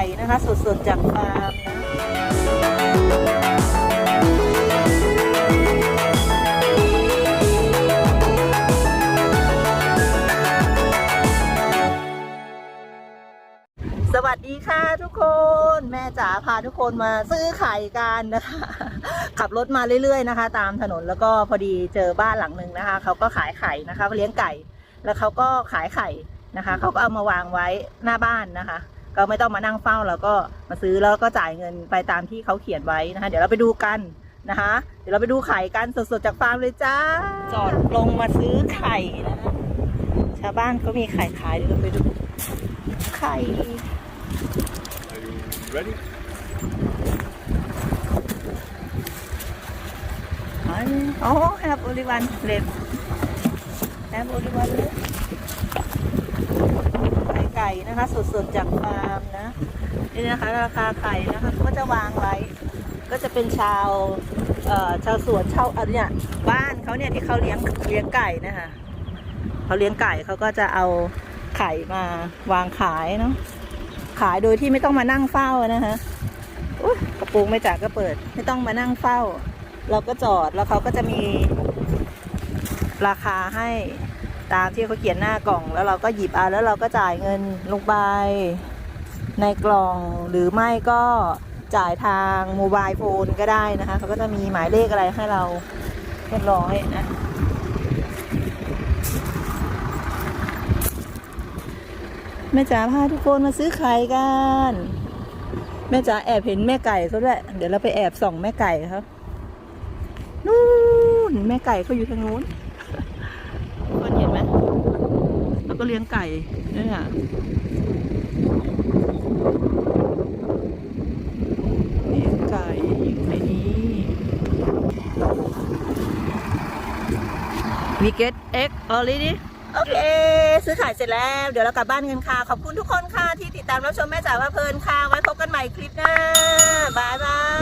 ก่นะคะ สดๆจากฟาร์มนะสวัสดีค่ะทุกคนแม่จ๋าพาทุกคนมาซื้อไข่กันนะคะ ขับรถมาเรื่อยๆนะคะ ตามถนนแล้วก็พอดีเจอบ้านหลังหนึ่งนะคะเขาก็ขายไข่นะคะเขาเลี้ยงไก่ แล้วเขาก็ขายไข่นะคะเขาก็เอามาวางไว้หน้าบ้านนะคะ ก็ไม่ต้องมานั่งเฝ้าแล้วก็มาซื้อแล้วก็จ่ายเงินไปตามที่เขาเขียนไว้นะคะ เดี๋ยวเราไปดูกันนะคะ เดี๋ยวเราไปดูไข่กันสดๆจากฟาร์มเลยจ้า จอดลงมาซื้อไข่นะคะชาวบ้านเขามีไข่ขายเดี๋ยวเราไปดูไข่ Are you ready? อ๋อ have only one left have only one left ไข่ไก่นะคะ สดๆจากฟาร์มนะนี่นะคะ ราคาไข่นะคะก็จะวางไว้ ก็จะเป็นชาวชาวสวนชาวอะไรเนี่ยบ้านเขาเนี่ยที่เขาเลี้ยงเลี้ยงไก่นะคะเขาเลี้ยงไก่เขาก็จะเอาไข่มาวางขายเนาะขายโดยที่ไม่ต้องมานั่งเฝ้านะคะกระโปรงไม่จากก็เปิด ไม่ต้องมานั่งเฝ้า เราก็จอดแล้วเขาก็จะมีราคาให้ ตามที่เขาเขียนหน้ากล่อง แล้วเราก็หยิบเอาแล้วเราก็จ่ายเงินลงไปในกล่องหรือไม่ก็จ่ายทางโมบายโฟนก็ได้นะคะเขาก็จะมีหมายเลขอะไรให้เราเรียบร้อยนะแม่จ๋าพาทุกคนมาซื้อไข่กันแม่จ๋าแอบเห็นแม่ไก่เขาด้วย เดี๋ยวเราไปแอบส่องแม่ไก่ครับนู่นแม่ไก่เขาอยู่ทางนู้นคนเห็นไหมแล้ว ก็เลี้ยงไก่เนี่ยเลี้ยงไก่อยู่ในนี้ We get egg already โอเค ซื้อขายเสร็จแล้ว เดี๋ยวเรากลับบ้านกันค่ะ ขอบคุณทุกคนค่ะ ที่ติดตามรับชมแม่จ๋าว่าเพลินค่ะ ไว้พบกันใหม่คลิปหน้า บ๊ายบาย